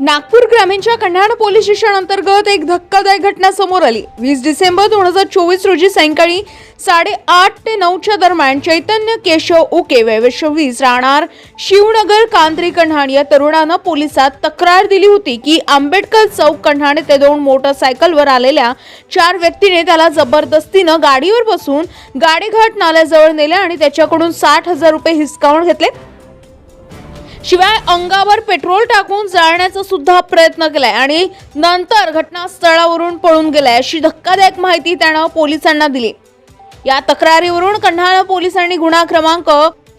नागपूर ग्रामीणच्या Kanhad police station अंतर्गत एक धक्कादायक घटना समोर आली. वीस डिसेंबर दोन हजार चोवीस रोजी सायंकाळी साडेआठ ते नऊच्या दरम्यान चैतन्य केशव उके वैवश्य वीस राहणार शिवनगर कांत्री कन्हाण या तरुणानं पोलिसात तक्रार दिली होती की आंबेडकर चौक कन्हाण ते दोन मोटरसायकलवर आलेल्या चार व्यक्तीने त्याला जबरदस्तीनं गाडीवर बसून गाडीघाट नाल्याजवळ नेले आणि त्याच्याकडून साठ हजार रुपये हिसकावून घेतले. शिवाय अंगावर पेट्रोल टाकून जाळण्याचा सुद्धा प्रयत्न केलाय आणि नंतर घटनास्थळावरून पळून गेलाय अशी धक्कादायक माहिती त्यानं पोलिसांना दिली. या तक्रारीवरून कन्हाळा पोलिसांनी गुन्हा क्रमांक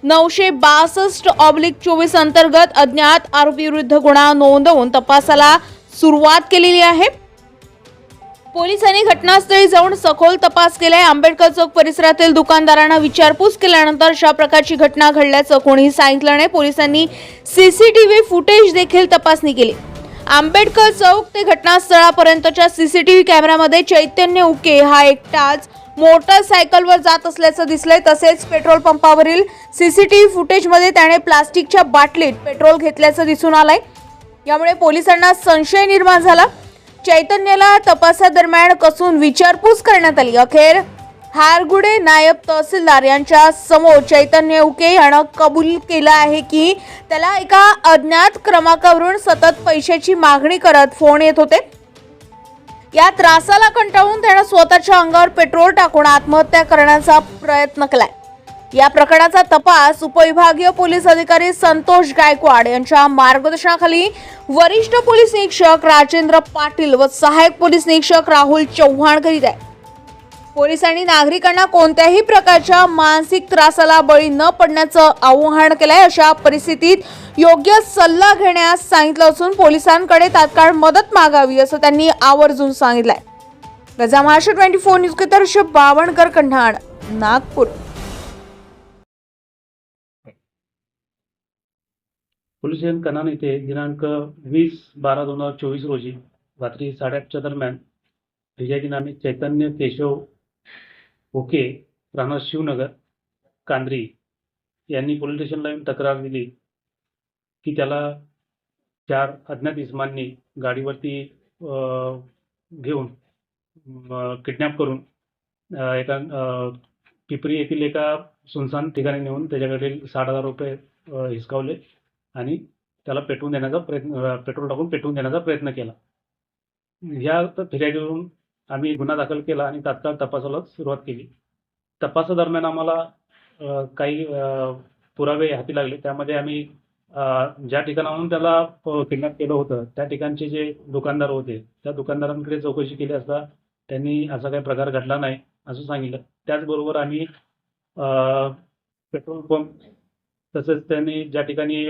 नऊशे बासष्ट ऑब्लिक चोवीस अंतर्गत अज्ञात आरोपी विरुद्ध गुन्हा नोंदवून तपासाला सुरुवात केलेली आहे. पोलिसांनी घटनास्थळी जाऊन सखोल तपास केलाय. आंबेडकर चौक परिसरातील दुकानदारांना विचारपूस केल्यानंतर अशा प्रकारची घटना घडल्याचं कोणीही सांगितलं नाही. पोलिसांनी सीसीटीव्ही फुटेज देखील तपासणी केली. आंबेडकर चौक ते घटनास्थळापर्यंतच्या सीसीटीव्ही कॅमेऱ्यामध्ये चैतन्य उके हा एकटाच मोटरसायकलवर जात असल्याचं दिसलंय. तसेच पेट्रोल पंपावरील सीसीटीव्ही फुटेजमध्ये त्याने प्लास्टिकच्या बाटलीत पेट्रोल घेतल्याचं दिसून आलंय. यामुळे पोलिसांना संशय निर्माण झाला. चैतन्याला तपासादरम्यान कसून विचारपूस करण्यात आली. अखेर हारगुडे नायब तहसीलदार यांच्या समोर चैतन्य उके यानं कबूल केलं आहे की त्याला एका अज्ञात क्रमांकावरून सतत पैशाची मागणी करत फोन येत होते. या त्रासाला कंटाळून त्यानं स्वतःच्या अंगावर पेट्रोल टाकून आत्महत्या करण्याचा प्रयत्न केलाय. या प्रकरणाचा तपास उपविभागीय पोलीस अधिकारी संतोष गायकवाड यांच्या मार्गदर्शनाखाली वरिष्ठ पोलीस निरीक्षक राजेंद्र पाटील व सहाय्यक पोलीस निरीक्षक राहुल चव्हाण करीत आहे पोलिसांनी नागरिकांना कोणत्याही प्रकारच्या मानसिक त्रासाला बळी न पडण्याचं आव्हान केलंय अशा परिस्थितीत योग्य सल्ला घेण्यास सांगितलं असून पोलिसांकडे तात्काळ मदत मागावी असं त्यांनी आवर्जून सांगितलंय. Gaja Maharashtra twenty four news K Bawankar Kanhan Nagpur. Police station Kanhan येथे दिनांक वीस बारा दोन हजार चोवीस रोजी रात्री साडेआठच्या दरम्यान फिर्यादी नामे चैतन्य केशव ओके राहणार शिवनगर कांद्री यांनी पोलीस स्टेशनला येऊन तक्रार दिली की त्याला चार अज्ञात इसमांनी गाडीवरती घेऊन किडनॅप करून एका पिपरी येथील एका सुनसान ठिकाणी नेऊन त्याच्याकडील साठ हजार रुपये हिसकावले. आणि त्याला पेटवून देण्याचा प्रयत्न पेट्रोल टाकून पेटवून देण्याचा प्रयत्न केला. या फिर्यादीवरून आम्ही गुन्हा दाखल केला आणि तात्काळ तपासाला सुरुवात केली. तपासादरम्यान आम्हाला काही पुरावे हाती लागले. त्यामध्ये आम्ही ज्या ठिकाणाहून त्याला किडनॅप केलं होतं त्या ठिकाणचे जे दुकानदार होते त्या दुकानदारांकडे चौकशी केली असता त्यांनी असा काही प्रकार घडला नाही असं सांगितलं. त्याचबरोबर आम्ही पेट्रोल पंप तसेच त्यांनी ज्या ठिकाणी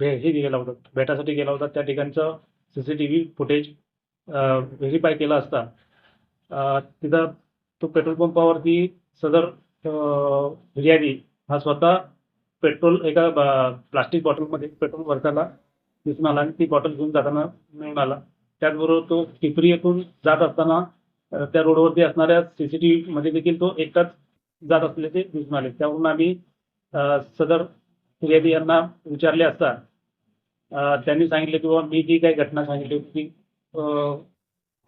भे हे गेला होता भेटासाठी गेला होता त्या ठिकाणचं C C T V footage verify केला असता तिथं तो पेट्रोल पंपावरती सदर फिर्यादी हा स्वतः पेट्रोल एका प्लास्टिक बॉटलमध्ये पेट्रोल भरताना दिसून आला आणि ती बॉटल घेऊन जाताना मिळून आला. त्याचबरोबर तो पिपरी येथून जात असताना त्या रोडवरती असणाऱ्या सी सी टी व्हीमध्ये देखील तो एकटाच जात असल्याचे दिसून आले. त्यावरून आम्ही सदर फिर्यादी यांना विचारले असता त्यांनी सांगितले की बाबा मी जी काही घटना सांगितली होती ती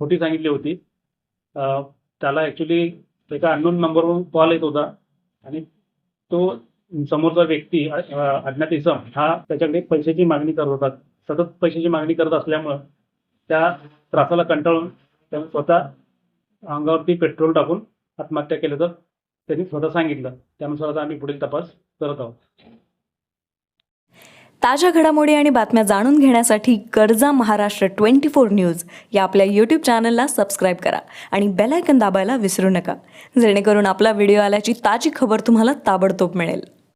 खोटी सांगितली होती. त्याला ॲक्च्युली एका अननोन नंबरवरून कॉल येत होता आणि तो समोरचा व्यक्ती अज्ञात इसम हा त्याच्याकडे पैशाची मागणी करत होता. सतत पैशाची मागणी करत असल्यामुळं त्या त्रासाला कंटाळून त्याने स्वतः अंगावरती पेट्रोल टाकून आत्महत्या केल्याचं त्यांनी स्वतः सांगितलं. त्यानुसार आता आम्ही पुढील तपास करत आहोत. ताज्या घडामोडी आणि बातम्या जाणून घेण्यासाठी गरजा महाराष्ट्र ट्वेंटी फोर न्यूज या आपल्या यूट्यूब चॅनलला सबस्क्राईब करा आणि बेलायकन दाबायला विसरू नका. जेणेकरून आपला व्हिडिओ आल्याची ताजी खबर तुम्हाला ताबडतोब मिळेल.